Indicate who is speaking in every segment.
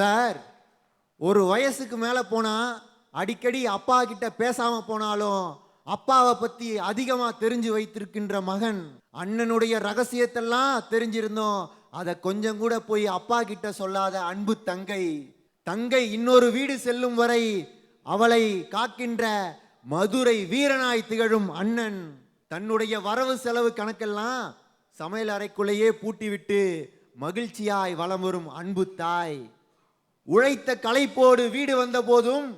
Speaker 1: Sir ஒரு வயசுக்கு மேலே போனால் அடிக்கடி அப்பா கிட்ட பேசாமல் போனாலும் அப்பாவை பற்றி அதிகமாக தெரிஞ்சு வைத்திருக்கின்ற மகன் அண்ணனுடைய ரகசியத்தெல்லாம் தெரிஞ்சிருந்தோம். அதை கொஞ்சம் கூட போய் அப்பா கிட்ட சொல்லாத அன்பு தங்கை தங்கை இன்னொரு வீடு செல்லும் வரை அவளை காக்கின்ற மதுரை வீரனாய் திகழும் அண்ணன் தன்னுடைய வரவு செலவு கணக்கெல்லாம் சமையல் அறைக்குள்ளேயே பூட்டிவிட்டு மகிழ்ச்சியாய் வலம் வரும் அன்பு தாய். உழைத்த களைப்போடு வீடு வந்த போதும்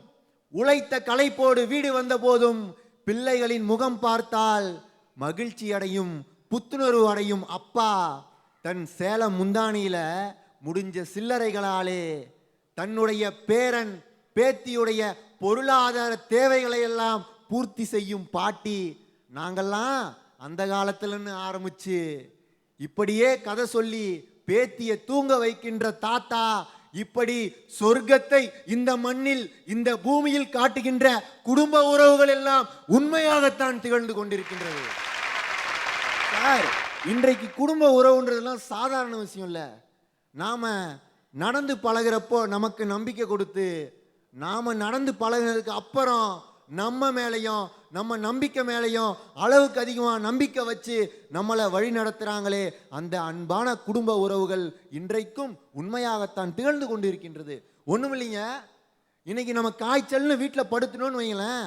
Speaker 1: உழைத்த களைப்போடு வீடு வந்த போதும் பிள்ளைகளின் முகம் பார்த்தால் மகிழ்ச்சி அடையும் புத்துணர்வு அடையும். அப்பா தன் சேலம் முந்தானியில முடிஞ்ச சில்லறைகளாலே தன்னுடைய பேரன் பேத்தியுடைய பொருளாதார தேவைகளை எல்லாம் பூர்த்தி செய்யும் பாட்டி நாங்கள்லாம் அந்த காலத்துலன்னு ஆரம்பிச்சு இப்படியே கதை சொல்லி பேத்திய தூங்க வைக்கின்ற தாத்தா இப்படி சொர்க்கத்தை இந்த மண்ணில் இந்த பூமியில் காட்டுகின்ற குடும்ப உறவுகள் எல்லாம் உண்மையாகத்தான் திகழ்ந்து கொண்டிருக்கின்றது. சார் இன்றைக்கு குடும்ப உறவுன்றதெல்லாம் சாதாரண விஷயம் இல்லை. நாம் நடந்து பழகுறப்போ நமக்கு நம்பிக்கை கொடுத்து நாம் நடந்து பழகினதுக்கு அப்புறம் நம்ம மேலேயும் நம்ம நம்பிக்கை மேலேயும் அளவுக்கு அதிகமாக நம்பிக்கை வச்சு நம்மளை வழி நடத்துகிறாங்களே அந்த அன்பான குடும்ப உறவுகள் இன்றைக்கும் உண்மையாகத்தான் திகழ்ந்து கொண்டிருக்கின்றது. ஒன்றும் இல்லைங்க. இன்றைக்கி நம்ம காய்ச்சல்னு வீட்டில் படுத்தணும்னு வைங்களேன்.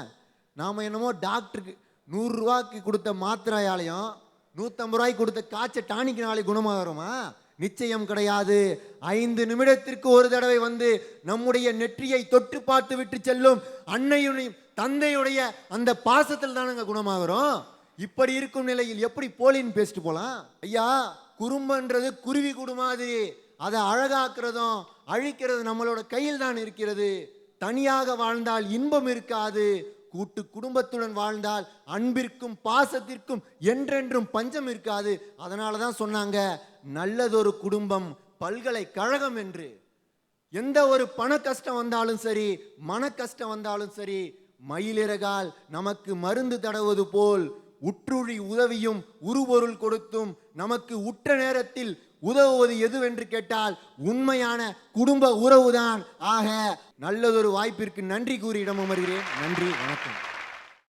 Speaker 1: நாம் என்னமோ டாக்டருக்கு நூறுரூவாய்க்கு கொடுத்த மாத்திரையாலையும் நூற்றம்பது ரூபாய்க்கு கொடுத்த காய்ச்ச டானிக்கினாலே குணமாகறோமா? நிச்சயம் கிடையாது. ஐந்து நிமிடத்திற்கு ஒரு தடவை வந்து நம்முடைய நெற்றியை தொட்டு பார்த்து விட்டு செல்லும் அன்னையுடைய தந்தையுடைய அந்த பாசத்தில் தானங்க குணமாகிறோம்? இப்படி இருக்கும் நிலையில் எப்படி போலின்னு பேசிட்டு போலாம்? ஐயா குறும்பன்றது குருவி கூடு மாதிரி அதை அழகாக்குறதும் அழிக்கிறது நம்மளோட கையில் தான் இருக்கிறது. தனியாக வாழ்ந்தால் இன்பம் இருக்காது. கூட்டு குடும்பத்துடன் வாழ்ந்தால் அன்பிற்கும் பாசத்திற்கும் என்றென்றும் பஞ்சம் இருக்காது. அதனால தான் சொன்னாங்க நல்லதொரு குடும்பம் பல்கலைக்கழகம் என்று. எந்த ஒரு பண கஷ்டம் வந்தாலும் சரி மன கஷ்டம் வந்தாலும் சரி மயிலிறகால் நமக்கு மருந்து தடவது போல் உற்றுழி உதவியும் உருபொருள் கொடுத்தும் நமக்கு உற்ற நேரத்தில் உதவுவது எதுவென்று கேட்டால் உண்மையான குடும்ப உறவுதான். ஆக நல்லதொரு வாய்ப்பிற்கு நன்றி கூறி இடம் அமர்கிறேன் நன்றி வணக்கம்.